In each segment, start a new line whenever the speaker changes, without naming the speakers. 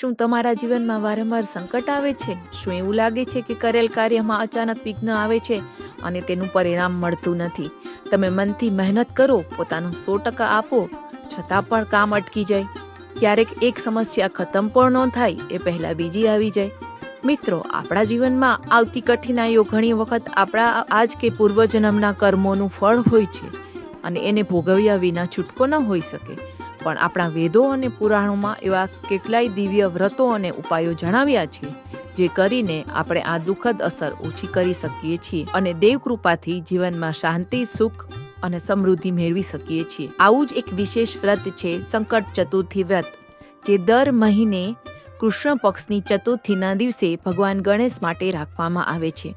શું તમારા જીવનમાં વારંવાર સંકટ આવે છે? શું એવું લાગે છે કે કરેલ કાર્યમાં અચાનક વિઘ્ન આવે છે અને તેનું પરિણામ મળતું નથી? તમે મનથી મહેનત કરો, પોતાનું સો ટકા આપો, છતાં પણ કામ અટકી જાય. ક્યારેક એક સમસ્યા ખતમ પણ ન થાય, એ પહેલાં બીજી આવી જાય. મિત્રો, આપણા જીવનમાં આવતી કઠિનાઈઓ ઘણી વખત આપણા આજ કે પૂર્વજન્મના કર્મોનું ફળ હોય છે અને એને ભોગવ્યા વિના છૂટકો ન હોઈ શકે. પણ આપણા વેદો અને પુરાણોમાં એવા કેટલાય દિવ્ય વ્રતો અને ઉપાયો જણાવ્યા છે, જે કરીને આપણે આ દુઃખદ અસર ઓછી કરી શકીએ છીએ અને દેવકૃપાથી જીવનમાં શાંતિ, સુખ અને સમૃદ્ધિ મેળવી શકીએ છીએ. આવું જ એક વિશેષ વ્રત છે સંકટ ચતુર્થી વ્રત, જે દર મહિને કૃષ્ણ પક્ષની ચતુર્થીના દિવસે ભગવાન ગણેશ માટે રાખવામાં આવે છે.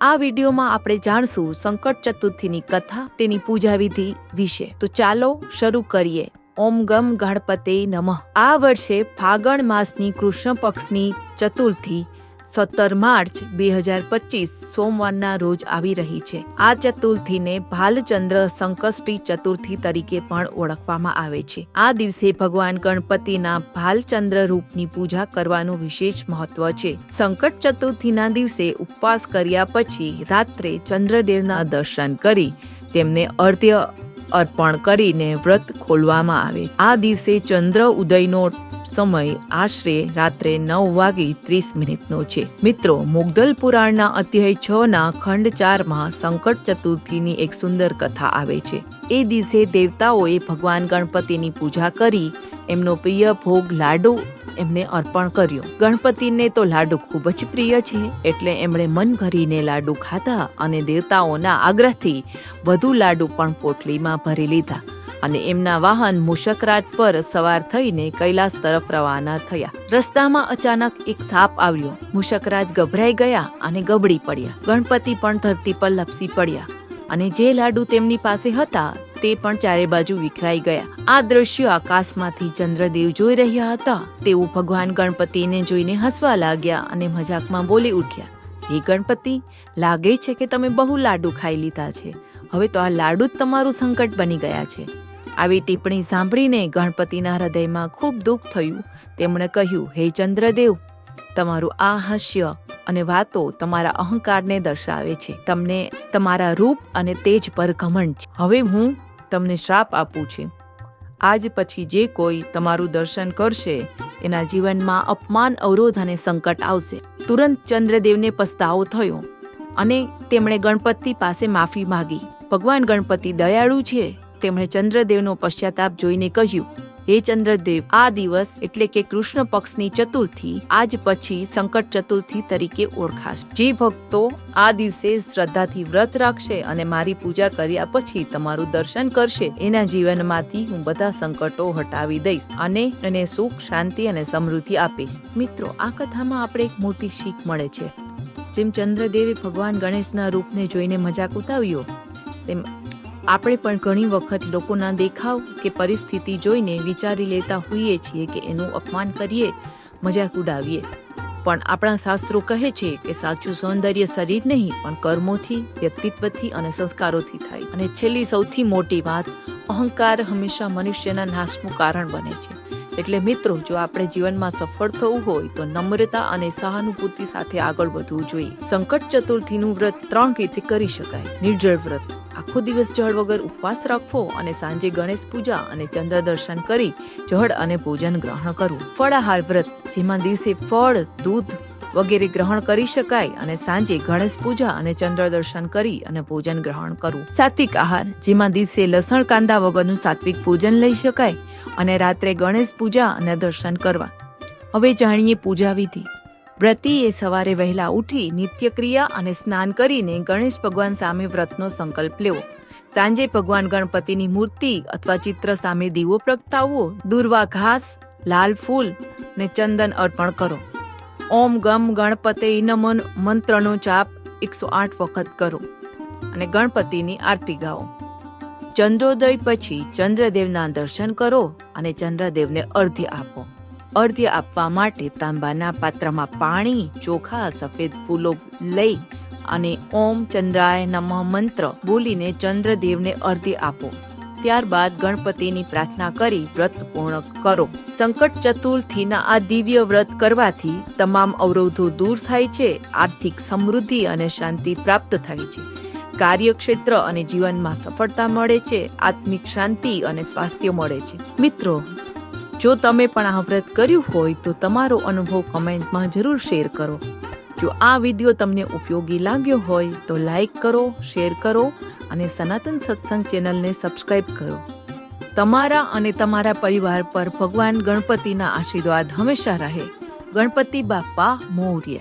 આ વિડીયોમાં આપણે જાણશું સંકટ ચતુર્થીની કથા, તેની પૂજા વિધિ વિશે. તો ચાલો શરૂ કરીએ. ઓમ ગમ ગણપતે નમઃ. આ વર્ષે ફાગણ માસની કૃષ્ણ પક્ષની ચતુર્થી સત્તર માર્ચ બે હજાર પચીસ સોમવારના રોજ આવી રહી છે. આ ચતુર્થીને ભાલચંદ્ર સંકષ્ટી ચતુર્થી તરીકે પણ ઓળખવામાં આવે છે. આ દિવસે ભગવાન ગણપતિના ભાલચંદ્ર રૂપની પૂજા કરવાનું વિશેષ મહત્વ છે. સંકટ ચતુર્થીના દિવસે ઉપવાસ કર્યા પછી રાત્રે ચંદ્રદેવના દર્શન કરી તેમને અર્ધ્ય અર્પણ કરીને વ્રત ખોલવામાં આવે. આ દિવસે ચંદ્ર ઉદયનો સમય આશરે રાત્રે નવ વાગી ત્રીસ મિનિટનો છે. મિત્રો મુગદલ પુરાણના અધ્યાય છ ના ખંડ ચારમાં સંકટ ચતુર્થીની એક સુંદર કથા આવે છે. એ દિવસે દેવતાઓએ ભગવાન ગણપતિની પૂજા કરી. એમનો પ્રિય ભોગ લાડુ એમને અર્પણ કર્યું. ગણપતિને તો લાડુ ખૂબ જ પ્રિય છે, એટલે એમણે મન ભરીને લાડુ ખાધા અને દેવતાઓના આગ્રહથી વધુ લાડુ પણ પોટલીમાં ભરી લીધા અને એમના વાહન મુશકરાજ પર સવાર થઈને કૈલાસ તરફ રવાના થયા. રસ્તામાં અચાનક એક સાપ આવ્યો. મુશકરાજ ગભરાઈ ગયા અને ગબડી પડ્યા. ગણપતિ પણ ધરતી પર લપસી પડ્યા અને જે લાડુ તેમની પાસે હતા તે પણ ચારે બાજુ વિખરાઈ ગયા. આ દ્રશ્યો આકાશમાંથી ચંદ્રદેવ જોઈ રહ્યા હતા. તેઓ ભગવાન ગણપતિને જોઈને હસવા લાગ્યા અને મજાકમાં બોલી ઉઠ્યા. હે ગણપતિ, લાગે છે કે તમે બહુ લાડુ ખાઈ લીધા છે. હવે તો આ લાડુ જ તમારું સંકટ બની ગયા છે. આવી ટિપ્પણી સાંભળીને ગણપતિના હૃદયમાં ખૂબ દુઃખ થયું. તેમણે કહ્યું, હે ચંદ્રદેવ, તમારું આ હાસ્ય અને વાતો તમારા અહંકારને દર્શાવે છે. તમને તમારા રૂપ અને તેજ પર ઘમંડ છે. હવે હું તમને શ્રાપ આપું છું. આજ પછી જે કોઈ તમારું દર્શન કરશે, એના જીવનમાં અપમાન, અવરોધ અને સંકટ આવશે. તુરંત ચંદ્રદેવને પસ્તાવો થયો અને તેમણે ગણપતિ પાસે માફી માગી. ભગવાન ગણપતિ દયાળુ છે. તેમણે ચંદ્રદેવનો પશ્ચાતાપ જોઈને કહ્યું હે ચંદ્રદેવ, આ દિવસ એટલે કે કૃષ્ણ પક્ષની ચતુર્થી આજ પછી સંકટ ચતુર્થી તરીકે ઓળખાશે. જે ભક્તો આ દિવસે શ્રદ્ધાથી વ્રત રાખશે અને મારી પૂજા કર્યા પછી તમારું દર્શન કરશે, એના જીવનમાંથી હું બધા સંકટો હટાવી દઈશ અને એને સુખ, શાંતિ અને સમૃદ્ધિ આપીશ. મિત્રો, આ કથામાં આપણે એક મોટી શીખ મળે છે. જેમ ચંદ્રદેવે ભગવાન ગણેશના રૂપને જોઈને મજાક ઉતાવ્યો તેમ આપણે પણ ઘણી વખત લોકોના દેખાવ કે પરિસ્થિતિ જોઈને વિચારી લેતા હોઈએ છીએ કે એનું અપમાન કરીએ, મજાક ઉડાવીએ. પણ આપણા શાસ્ત્રો કહે છે કે સાચું સૌંદર્ય શરીર નહીં, પણ કર્મોથી, વ્યક્તિત્વથી અને સંસ્કારોથી થાય. અને છેલ્લી સૌથી મોટી વાત, અહંકાર હંમેશા મનુષ્યના નાશનું કારણ બને છે. એટલે મિત્રો, જો આપણે જીવનમાં સફળ થવું હોય, તો નમ્રતા અને સહાનુભૂતિ સાથે આગળ વધવું જોઈએ. સંકટ ચતુર્થીનું વ્રત ત્રણ રીતે કરી શકાય. નિર્જળ વ્રત. આખો દિવસ જળ વગર ઉપવાસ રાખવો અને સાંજે ગણેશ પૂજા અને ચંદ્ર દર્શન કરી જળ અને ભોજન ગ્રહણ કરવું. ફળાહાર વ્રત, જેમાં દિવસે ફળ, દૂધ વગેરે ગ્રહણ કરી શકાય અને સાંજે ગણેશ પૂજા અને ચંદ્ર દર્શન કરી અને ભોજન ગ્રહણ કરવું. સાત્વિક આહાર, જેમાં દિવસે લસણ કાંદા વગરનું સાત્વિક ભોજન લઈ શકાય અને રાત્રે ગણેશ પૂજા અને દર્શન કરવા. હવે જાણીએ પૂજા વિધિ. વ્રતીએ સવારે વહેલા ઉઠી નિત્યક્રિયા અને સ્નાન કરીને ગણેશ ભગવાન સામે વ્રતનો સંકલ્પ લેવો. સાંજે ભગવાન ગણપતિની મૂર્તિ અથવા ચિત્ર સામે દીવો પ્રગટાવવો, દુર્વા ઘાસ, લાલ ફૂલ ને ચંદન અર્પણ કરો. ઓમ ગમ ગણપતે નમન મંત્રનો જાપ એકસો આઠ વખત કરો અને ગણપતિની આરતી ગાઓ. ચંદ્રોદય પછી ચંદ્રદેવના દર્શન કરો અને ચંદ્રદેવને અર્ધ્ય આપો. અર્ધ્ય આપવા માટે તાંબાના પાત્રમાં પાણી, ચોખા, સફેદ ફૂલો લઈ અને ઓમ ચંદ્રાય નમઃ મંત્ર બોલીને ચંદ્રદેવને અર્ધ્ય આપો. ત્યારબાદ ગણપતિની પ્રાર્થના કરી વ્રત પૂર્ણ કરો. સંકટ ચતુર્થીના આ દિવ્ય વ્રત કરવાથી તમામ અવરોધો દૂર થાય છે, આર્થિક સમૃદ્ધિ અને શાંતિ પ્રાપ્ત થાય છે. કાર્યક્ષેત્ર અને જીવનમાં સફળતા મળે છે, આત્મિક શાંતિ અને સ્વાસ્થ્ય મળે છે. મિત્રો જો તમે પણ આ વ્રત કર્યું હોય તો તમારો અનુભવ કમેન્ટમાં જરૂર શેર કરો. જો આ વીડિયો તમને ઉપયોગી લાગ્યો હોય તો લાઈક કરો, શેર કરો અને સનાતન સત્સંગ ચેનલને સબસ્ક્રાઇબ કરો. તમારા અને તમારા પરિવાર પર ભગવાન ગણપતિના આશીર્વાદ હંમેશા રહે. ગણપતિ બાપ્પા મોર્યા.